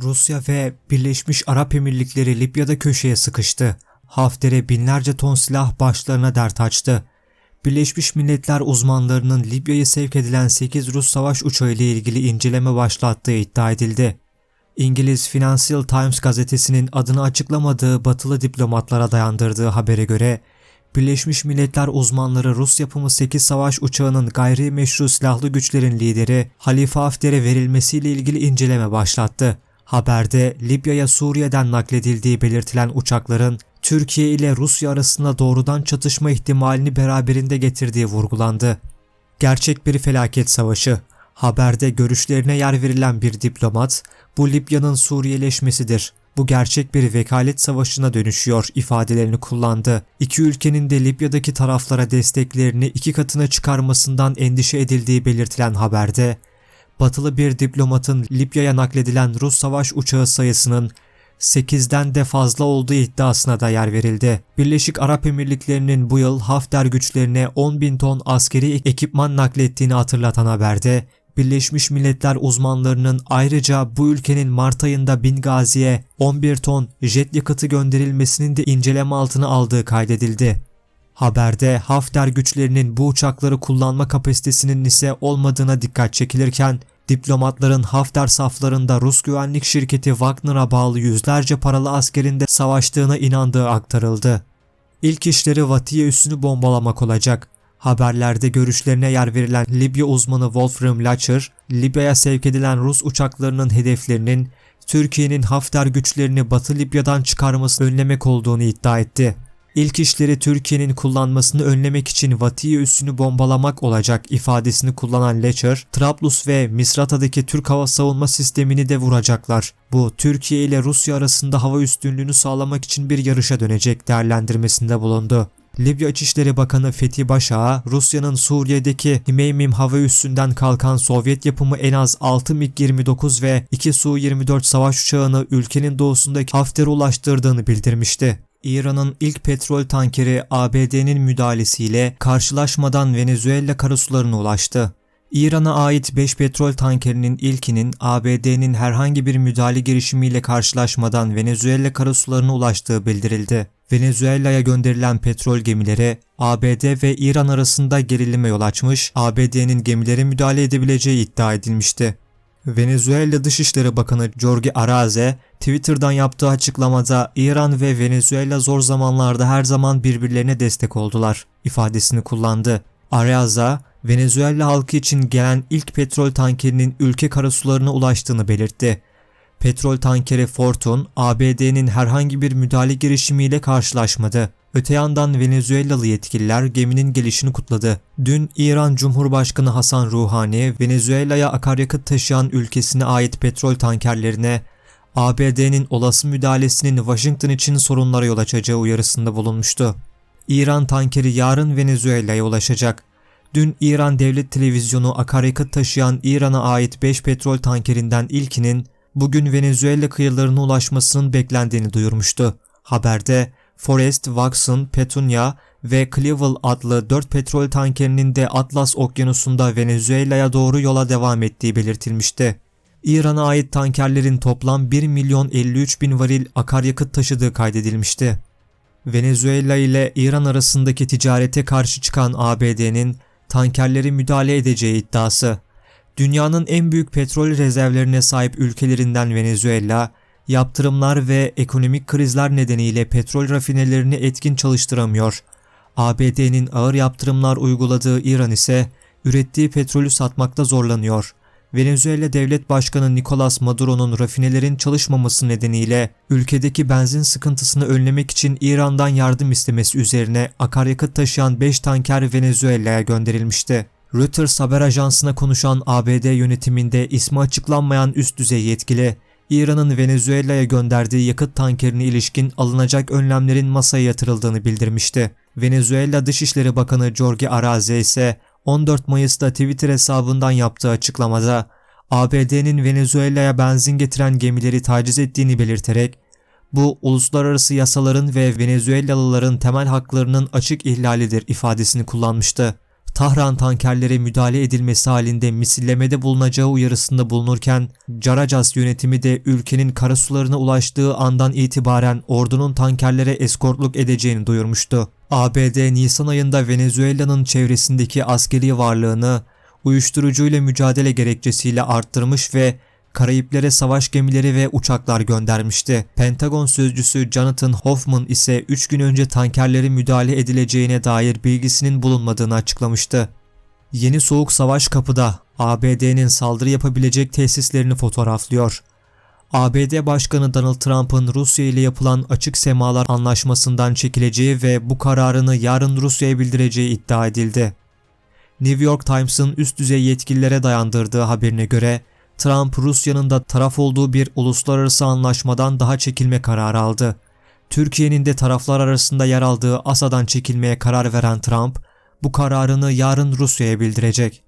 Rusya ve Birleşmiş Arap Emirlikleri Libya'da köşeye sıkıştı. Hafter'e binlerce ton silah başlarına dert açtı. Birleşmiş Milletler uzmanlarının Libya'ya sevk edilen 8 Rus savaş uçağı ile ilgili inceleme başlattığı iddia edildi. İngiliz Financial Times gazetesinin adını açıklamadığı batılı diplomatlara dayandırdığı habere göre Birleşmiş Milletler uzmanları Rus yapımı 8 savaş uçağının gayri meşru silahlı güçlerin lideri Halife Hafter'e verilmesiyle ilgili inceleme başlattı. Haberde Libya'ya Suriye'den nakledildiği belirtilen uçakların Türkiye ile Rusya arasında doğrudan çatışma ihtimalini beraberinde getirdiği vurgulandı. Gerçek bir felaket savaşı. Haberde görüşlerine yer verilen bir diplomat, bu Libya'nın Suriyeleşmesidir. Bu gerçek bir vekalet savaşına dönüşüyor ifadelerini kullandı. İki ülkenin de Libya'daki taraflara desteklerini iki katına çıkarmasından endişe edildiği belirtilen haberde, batılı bir diplomatın Libya'ya nakledilen Rus savaş uçağı sayısının 8'den de fazla olduğu iddiasına da yer verildi. Birleşik Arap Emirlikleri'nin bu yıl Hafter güçlerine 10 bin ton askeri ekipman naklettiğini hatırlatan haberde, Birleşmiş Milletler uzmanlarının ayrıca bu ülkenin Mart ayında Bingazi'ye 11 ton jet yakıtı gönderilmesinin de inceleme altına aldığı kaydedildi. Haberde Hafter güçlerinin bu uçakları kullanma kapasitesinin ise olmadığına dikkat çekilirken diplomatların Hafter saflarında Rus güvenlik şirketi Wagner'a bağlı yüzlerce paralı askerinde savaştığına inandığı aktarıldı. İlk işleri Vatiye üssünü bombalamak olacak. Haberlerde görüşlerine yer verilen Libya uzmanı Wolfram Lacher, Libya'ya sevk edilen Rus uçaklarının hedeflerinin Türkiye'nin Hafter güçlerini Batı Libya'dan çıkarmasını önlemek olduğunu iddia etti. İlk işleri Türkiye'nin kullanmasını önlemek için Vatiye üssünü bombalamak olacak ifadesini kullanan Lecher, Trablus ve Misrata'daki Türk hava savunma sistemini de vuracaklar. Bu Türkiye ile Rusya arasında hava üstünlüğünü sağlamak için bir yarışa dönecek değerlendirmesinde bulundu. Libya İçişleri Bakanı Fethi Başağa, Rusya'nın Suriye'deki Himeymim hava üssünden kalkan Sovyet yapımı en az 6 MiG-29 ve 2 Su-24 savaş uçağını ülkenin doğusundaki Hafter'e ulaştırdığını bildirmişti. İran'ın ilk petrol tankeri ABD'nin müdahalesiyle karşılaşmadan Venezuela karasularına ulaştı. İran'a ait 5 petrol tankerinin ilkinin ABD'nin herhangi bir müdahale girişimiyle karşılaşmadan Venezuela karasularına ulaştığı bildirildi. Venezuela'ya gönderilen petrol gemileri ABD ve İran arasında gerilime yol açmış, ABD'nin gemilere müdahale edebileceği iddia edilmişti. Venezuela Dışişleri Bakanı Jorge Araze, Twitter'dan yaptığı açıklamada İran ve Venezuela zor zamanlarda her zaman birbirlerine destek oldular ifadesini kullandı. Araza, Venezuela halkı için gelen ilk petrol tankerinin ülke karasularına ulaştığını belirtti. Petrol tankeri Fortune, ABD'nin herhangi bir müdahale girişimiyle karşılaşmadı. Öte yandan Venezuelalı yetkililer geminin gelişini kutladı. Dün İran Cumhurbaşkanı Hasan Ruhani, Venezuela'ya akaryakıt taşıyan ülkesine ait petrol tankerlerine ABD'nin olası müdahalesinin Washington için sorunlara yol açacağı uyarısında bulunmuştu. İran tankeri yarın Venezuela'ya ulaşacak. Dün İran Devlet Televizyonu akaryakıt taşıyan İran'a ait 5 petrol tankerinden ilkinin bugün Venezuela kıyılarına ulaşmasının beklendiğini duyurmuştu. Haberde Forest, Watson, Petunia ve Clevel adlı 4 petrol tankerinin de Atlas Okyanusu'nda Venezuela'ya doğru yola devam ettiği belirtilmişti. İran'a ait tankerlerin toplam 1 milyon 53 bin varil akaryakıt taşıdığı kaydedilmişti. Venezuela ile İran arasındaki ticarete karşı çıkan ABD'nin tankerleri müdahale edeceği iddiası. Dünyanın en büyük petrol rezervlerine sahip ülkelerinden Venezuela, yaptırımlar ve ekonomik krizler nedeniyle petrol rafinelerini etkin çalıştıramıyor. ABD'nin ağır yaptırımlar uyguladığı İran ise ürettiği petrolü satmakta zorlanıyor. Venezuela Devlet Başkanı Nicolas Maduro'nun rafinelerin çalışmaması nedeniyle ülkedeki benzin sıkıntısını önlemek için İran'dan yardım istemesi üzerine akaryakıt taşıyan 5 tanker Venezuela'ya gönderilmişti. Reuters haber ajansına konuşan ABD yönetiminde ismi açıklanmayan üst düzey yetkili, İran'ın Venezuela'ya gönderdiği yakıt tankerine ilişkin alınacak önlemlerin masaya yatırıldığını bildirmişti. Venezuela Dışişleri Bakanı Jorge Araze ise 14 Mayıs'ta Twitter hesabından yaptığı açıklamada ABD'nin Venezuela'ya benzin getiren gemileri taciz ettiğini belirterek bu uluslararası yasaların ve Venezuelalıların temel haklarının açık ihlalidir ifadesini kullanmıştı. Tahran tankerlere müdahale edilmesi halinde misillemede bulunacağı uyarısında bulunurken Caracas yönetimi de ülkenin karasularına ulaştığı andan itibaren ordunun tankerlere eskortluk edeceğini duyurmuştu. ABD Nisan ayında Venezuela'nın çevresindeki askeri varlığını uyuşturucuyla mücadele gerekçesiyle arttırmış ve Karayiplere savaş gemileri ve uçaklar göndermişti. Pentagon sözcüsü Jonathan Hoffman ise 3 gün önce tankerlere müdahale edileceğine dair bilgisinin bulunmadığını açıklamıştı. Yeni soğuk savaş kapıda ABD'nin saldırı yapabilecek tesislerini fotoğraflıyor. ABD Başkanı Donald Trump'ın Rusya ile yapılan açık semalar anlaşmasından çekileceği ve bu kararını yarın Rusya'ya bildireceği iddia edildi. New York Times'ın üst düzey yetkililere dayandırdığı haberine göre Trump Rusya'nın da taraf olduğu bir uluslararası anlaşmadan daha çekilme kararı aldı. Türkiye'nin de taraflar arasında yer aldığı ASA'dan çekilmeye karar veren Trump, bu kararını yarın Rusya'ya bildirecek.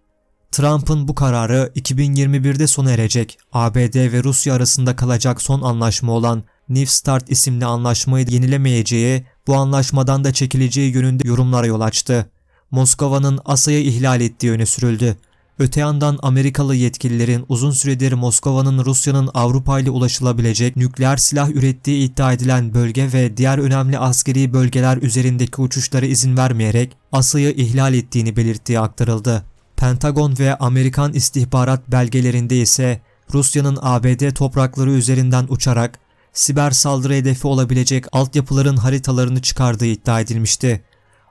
Trump'ın bu kararı 2021'de sona erecek ABD ve Rusya arasında kalacak son anlaşma olan New Start isimli anlaşmayı yenilemeyeceği, bu anlaşmadan da çekileceği yönünde yorumlara yol açtı. Moskova'nın ASA'yı ihlal ettiği öne sürüldü. Öte yandan Amerikalı yetkililerin uzun süredir Moskova'nın Rusya'nın Avrupa ile ulaşılabilecek nükleer silah ürettiği iddia edilen bölge ve diğer önemli askeri bölgeler üzerindeki uçuşlara izin vermeyerek ASA'yı ihlal ettiğini belirttiği aktarıldı. Pentagon ve Amerikan istihbarat belgelerinde ise Rusya'nın ABD toprakları üzerinden uçarak siber saldırı hedefi olabilecek altyapıların haritalarını çıkardığı iddia edilmişti.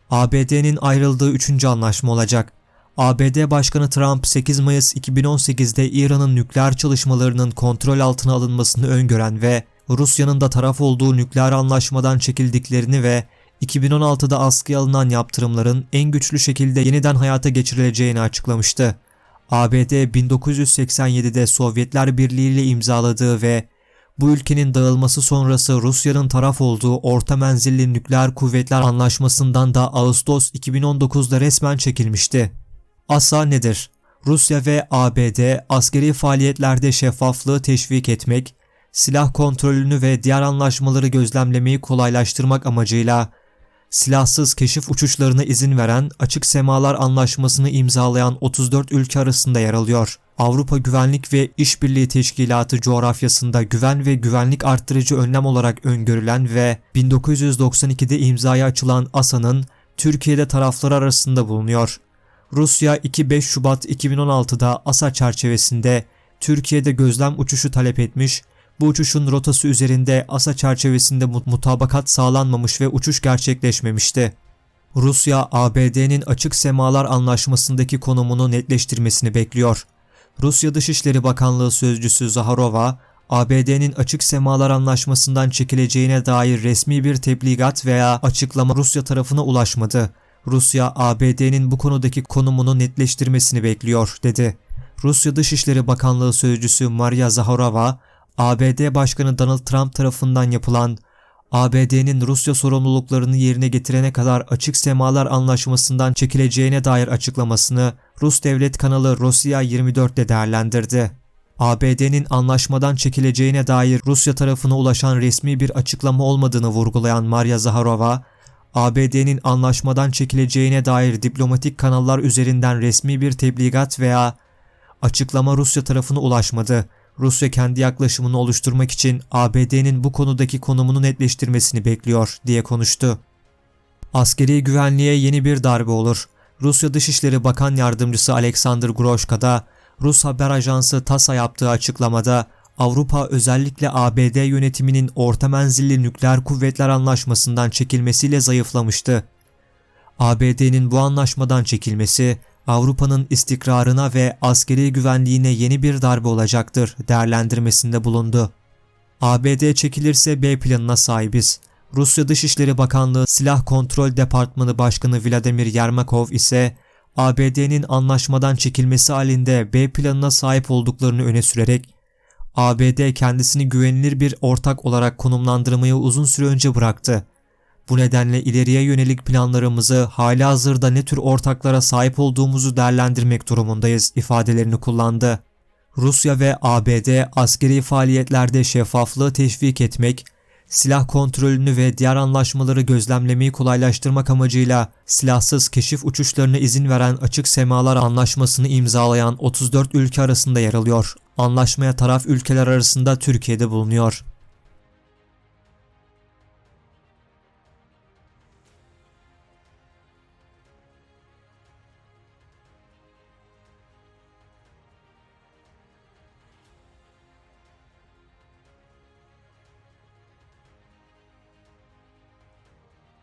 ABD'nin ayrıldığı üçüncü anlaşma olacak. ABD Başkanı Trump 8 Mayıs 2018'de İran'ın nükleer çalışmalarının kontrol altına alınmasını öngören ve Rusya'nın da taraf olduğu nükleer anlaşmadan çekildiklerini ve 2016'da askıya alınan yaptırımların en güçlü şekilde yeniden hayata geçirileceğini açıklamıştı. ABD 1987'de Sovyetler Birliği ile imzaladığı ve bu ülkenin dağılması sonrası Rusya'nın taraf olduğu Orta Menzilli Nükleer Kuvvetler Anlaşması'ndan da Ağustos 2019'da resmen çekilmişti. ASA nedir? Rusya ve ABD askeri faaliyetlerde şeffaflığı teşvik etmek, silah kontrolünü ve diğer anlaşmaları gözlemlemeyi kolaylaştırmak amacıyla silahsız keşif uçuşlarına izin veren Açık Semalar Anlaşması'nı imzalayan 34 ülke arasında yer alıyor. Avrupa Güvenlik ve İşbirliği Teşkilatı coğrafyasında güven ve güvenlik arttırıcı önlem olarak öngörülen ve 1992'de imzaya açılan ASA'nın Türkiye'de taraflar arasında bulunuyor. Rusya 2-5 Şubat 2016'da ASA çerçevesinde Türkiye'de gözlem uçuşu talep etmiş, bu uçuşun rotası üzerinde ASA çerçevesinde mutabakat sağlanmamış ve uçuş gerçekleşmemişti. Rusya, ABD'nin açık semalar anlaşmasındaki konumunu netleştirmesini bekliyor. Rusya Dışişleri Bakanlığı Sözcüsü Zaharova, ABD'nin açık semalar anlaşmasından çekileceğine dair resmi bir tebligat veya açıklama Rusya tarafına ulaşmadı. Rusya, ABD'nin bu konudaki konumunu netleştirmesini bekliyor, dedi. Rusya Dışişleri Bakanlığı Sözcüsü Maria Zaharova, ABD Başkanı Donald Trump tarafından yapılan ABD'nin Rusya sorumluluklarını yerine getirene kadar açık semalar anlaşmasından çekileceğine dair açıklamasını Rus devlet kanalı Rusya 24'te değerlendirdi. ABD'nin anlaşmadan çekileceğine dair Rusya tarafına ulaşan resmi bir açıklama olmadığını vurgulayan Maria Zaharova, ABD'nin anlaşmadan çekileceğine dair diplomatik kanallar üzerinden resmi bir tebligat veya açıklama Rusya tarafına ulaşmadı. Rusya kendi yaklaşımını oluşturmak için ABD'nin bu konudaki konumunu netleştirmesini bekliyor diye konuştu. Askeri güvenliğe yeni bir darbe olur. Rusya Dışişleri Bakan Yardımcısı Alexander Groshka da Rus haber ajansı TASA yaptığı açıklamada Avrupa özellikle ABD yönetiminin orta menzilli nükleer kuvvetler anlaşmasından çekilmesiyle zayıflamıştı. ABD'nin bu anlaşmadan çekilmesi Avrupa'nın istikrarına ve askeri güvenliğine yeni bir darbe olacaktır değerlendirmesinde bulundu. ABD çekilirse B planına sahibiz. Rusya Dışişleri Bakanlığı Silah Kontrol Departmanı Başkanı Vladimir Yermakov ise ABD'nin anlaşmadan çekilmesi halinde B planına sahip olduklarını öne sürerek ABD kendisini güvenilir bir ortak olarak konumlandırmayı uzun süre önce bıraktı. Bu nedenle ileriye yönelik planlarımızı hali hazırda ne tür ortaklara sahip olduğumuzu değerlendirmek durumundayız ifadelerini kullandı. Rusya ve ABD askeri faaliyetlerde şeffaflığı teşvik etmek, silah kontrolünü ve diğer anlaşmaları gözlemlemeyi kolaylaştırmak amacıyla silahsız keşif uçuşlarına izin veren Açık Semalar Anlaşması'nı imzalayan 34 ülke arasında yer alıyor. Anlaşmaya taraf ülkeler arasında Türkiye'de bulunuyor.